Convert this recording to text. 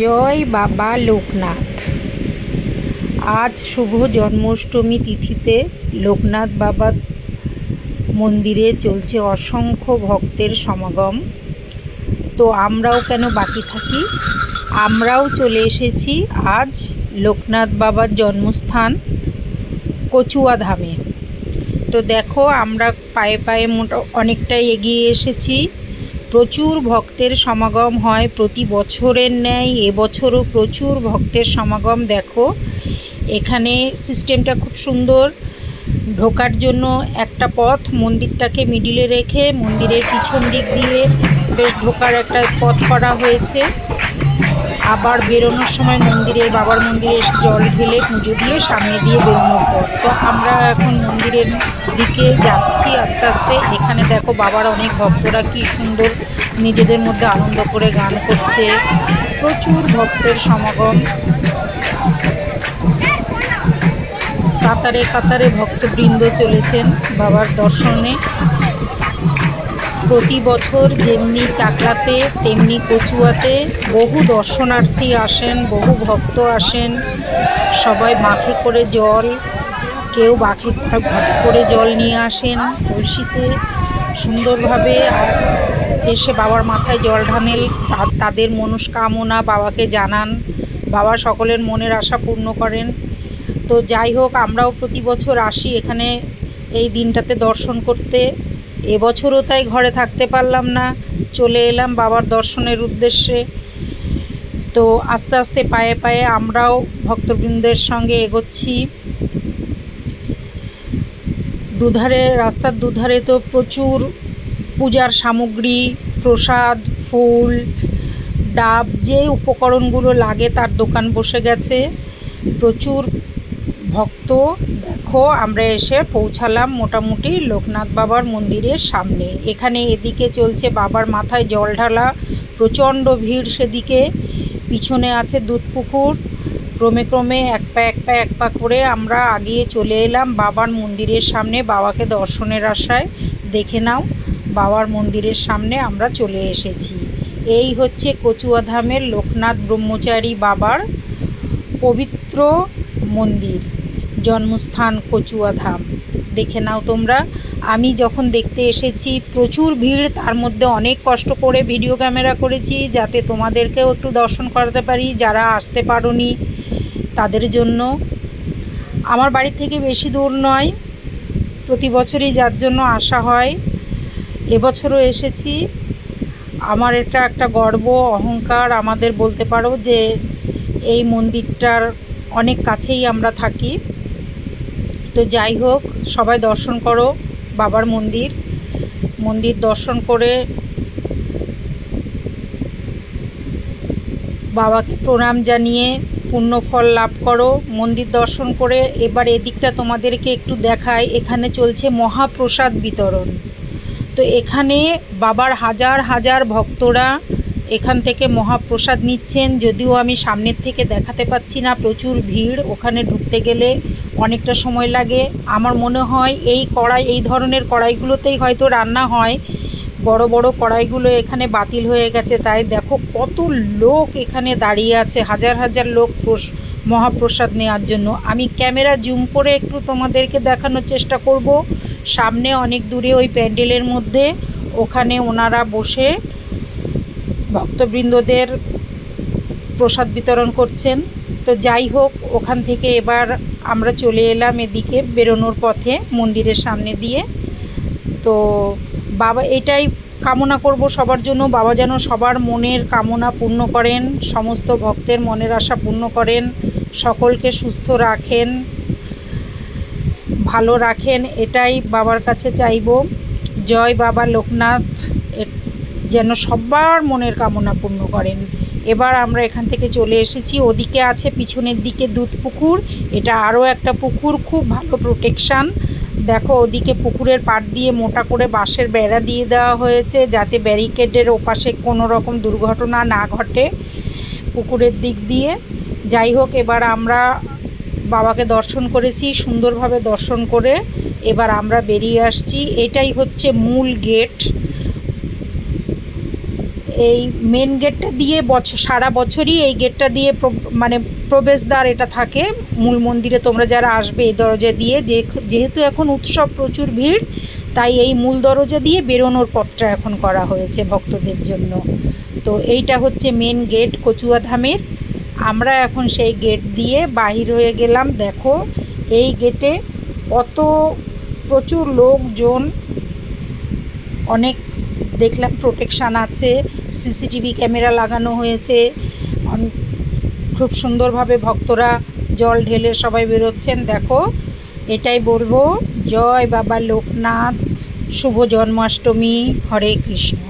জয় বাবা লোকনাথ। আজ শুভ জন্মাষ্টমী তিথিতে লোকনাথ বাবার মন্দিরে চলছে অসংখ্য ভক্তের সমাগম। তো আমরাও কেন বাকি থাকি? আমরাও চলে এসেছি আজ লোকনাথ বাবার জন্মস্থান কচুয়া ধামে। তো দেখো আমরা পায়ে পায়ে মোটা অনেকটাই এগিয়ে এসেছি। প্রচুর ভক্তের সমাগম হয় প্রতি বছরের ন্যায়। এবছরও প্রচুর ভক্তের সমাগম, দেখো। এখানে সিস্টেমটা খুব সুন্দর। ঢোকার জন্য একটা পথ, মন্দিরটাকে মিডিলে রেখে মন্দিরের পিছন দিক দিয়ে বেশ ঢোকার একটা পথ করা হয়েছে। আবার বেরোনোর সময় মন্দিরের বাবার মন্দিরে জল ঢেলে পুজো দিয়ে সামনে দিয়ে বেরোনোর পর। তো আমরা এখন মন্দিরের দিকে যাচ্ছি আস্তে আস্তে। এখানে দেখো বাবার অনেক ভক্তরা কি সুন্দর নিজেদের মধ্যে আনন্দ করে গান করছে। প্রচুর ভক্তের সমাগম। কাতারে কাতারে ভক্তবৃন্দ চলেছেন বাবার দর্শনে। প্রতি বছর যেমনি চাকলাতে তেমনি কচুয়াতে বহু দর্শনার্থী আসেন, বহু ভক্ত আসেন। সবাই বাঁকে করে জল, কেউ বাঁকে করে জল নিয়ে আসেন কলসিতে সুন্দরভাবে এসে বাবার মাথায় জল ঢানেল তা- তাদের মনস্কামনা বাবাকে জানান, বাবা সকলের মনের আশা পূর্ণ করেন। তো যাই হোক, আমরাও প্রতি বছর আসি এখানে এই দিনটাতে দর্শন করতে। এবছরও তাই ঘরে থাকতে পারলাম না। চলে এলাম বাবার দর্শনের উদ্দেশ্যে। তো আস্তে আস্তে পায়ে পায়ে আমরাও ভক্তবৃন্দের সঙ্গে এগোচ্ছি। দুধারে, রাস্তার দুধারে তো প্রচুর পূজার সামগ্রী, প্রসাদ, ফুল, ডাব, যে উপকরণগুলো লাগে তার দোকান বসে গেছে। প্রচুর ভক্ত, দেখো, আমরা এসে পৌঁছালাম মোটামুটি লোকনাথ বাবার মন্দিরের সামনে। এখানে এদিকে চলছে বাবার মাথায় জল ঢালা, প্রচণ্ড ভিড় সেদিকে। পিছনে আছে দুধ পুকুর। ক্রমে ক্রমে এক পা এক পা এক পা করে আমরা আগিয়ে চলে এলাম বাবার মন্দিরের সামনে। বাবাকে দর্শনের আশায় দেখে নাও, বাবার মন্দিরের সামনে আমরা চলে এসেছি। এই হচ্ছে কচুয়াধামের লোকনাথ ব্রহ্মচারী বাবার পবিত্র মন্দির। জন্মস্থান কচুয়া ধাম দেখে নাও তোমরা। আমি যখন দেখতে এসেছি, প্রচুর ভিড়, তার মধ্যে অনেক কষ্ট করে ভিডিও ক্যামেরা করেছি যাতে তোমাদেরকেও একটু দর্শন করাতে পারি, যারা আসতে পারোনি তাদের জন্য। আমার বাড়ি থেকে বেশি দূর নয়, প্রতি বছরই যার জন্য আসা হয়। এবছরও এসেছি। আমার এটা একটা গর্ব, অহংকার, আমাদের বলতে পারো যে এই মন্দিরটার অনেক কাছেই আমরা থাকি। তো যাই হোক, সবাই দর্শন করো, বাবার মন্দির। মন্দির দর্শন করে বাবাকে প্রণাম জানিয়ে পুণ্যফল লাভ করো। মন্দির দর্শন করে এবার এদিকটা তোমাদেরকে একটু দেখাই। এখানে চলছে মহাপ্রসাদ বিতরণ। তো এখানে বাবার হাজার হাজার ভক্তরা এখান থেকে মহাপ্রসাদ নিচ্ছেন। যদিও আমি সামনের থেকে দেখাতে পাচ্ছি না, প্রচুর ভিড়। ওখানে ঢুকতে গেলে অনেকটা সময় লাগে। আমার মনে হয় এই কড়াই, এই ধরনের কড়াইগুলোতেই হয়তো রান্না হয়। বড় বড় কড়াইগুলো এখানে বাতিল হয়ে গেছে। তাই দেখো কত লোক এখানে দাঁড়িয়ে আছে। হাজার হাজার লোক প্রস- মহাপ্রসাদ নেওয়ার জন্য। আমি ক্যামেরা জুম করে একটু তোমাদেরকে দেখানোর চেষ্টা করব। সামনে অনেক দূরে ওই প্যান্ডেলের মধ্যে। ওখানে ওনারা বসে ভক্তবৃন্দদের প্রসাদ বিতরণ করছেন। তো যাই হোক, ওখান থেকে এবার আমরা চলে এলাম এদিকে বেরোনোর পথে মন্দিরের সামনে দিয়ে। তো বাবা, এটাই কামনা করব সবার জন্য। বাবা যেন সবার মনের কামনা পূর্ণ করেন, সমস্ত ভক্তের মনের আশা পূর্ণ করেন, সকলকে সুস্থ রাখেন, ভালো রাখেন, এটাই বাবার কাছে চাইব। জয় বাবা লোকনাথ। যেন সবার মনের কামনা পূর্ণ করেন। এবার আমরা এখান থেকে চলে এসেছি। ওদিকে আছে পিছনের দিকে দুধ পুকুর। এটা আরও একটা পুকুর, খুব ভালো প্রোটেকশান দেখো, ওদিকে পুকুরের পাড় দিয়ে মোটা করে বাঁশের বেড়া দিয়ে দেওয়া হয়েছে, যাতে ব্যারিকেডের ওপাশে কোনো রকম দুর্ঘটনা না ঘটে পুকুরের দিক দিয়ে। যাই হোক, এবার আমরা বাবাকে দর্শন করেছি, সুন্দরভাবে দর্শন করে এবার আমরা বেরিয়ে আসছি। এটাই হচ্ছে মূল গেট এই মেন গেটটা দিয়ে বছর সারা বছরই এই গেটটা দিয়ে মানে প্রবেশদ্বার এটা থাকে। মূল মন্দিরে তোমরা যারা আসবে এই দরজা দিয়ে যে যেহেতু এখন উৎসব প্রচুর ভিড়, তাই এই মূল দরজা দিয়ে বেরোনোর পথটা এখন করা হয়েছে ভক্তদের জন্য। তো এইটা হচ্ছে মেন গেট কচুয়া ধামের। আমরা এখন সেই গেট দিয়ে বাহির হয়ে গেলাম। দেখো, এই গেটে কত প্রচুর লোকজন, অনেক দেখলাম প্রোটেকশান আছে সিসিটিভি ক্যামেরা লাগানো হয়েছে। খুব সুন্দরভাবে ভক্তরা জল ঢেলে সবাই বেরোচ্ছেন। দেখো, এটাই বলব, জয় বাবা লোকনাথ, শুভ জন্মাষ্টমী, হরে কৃষ্ণ।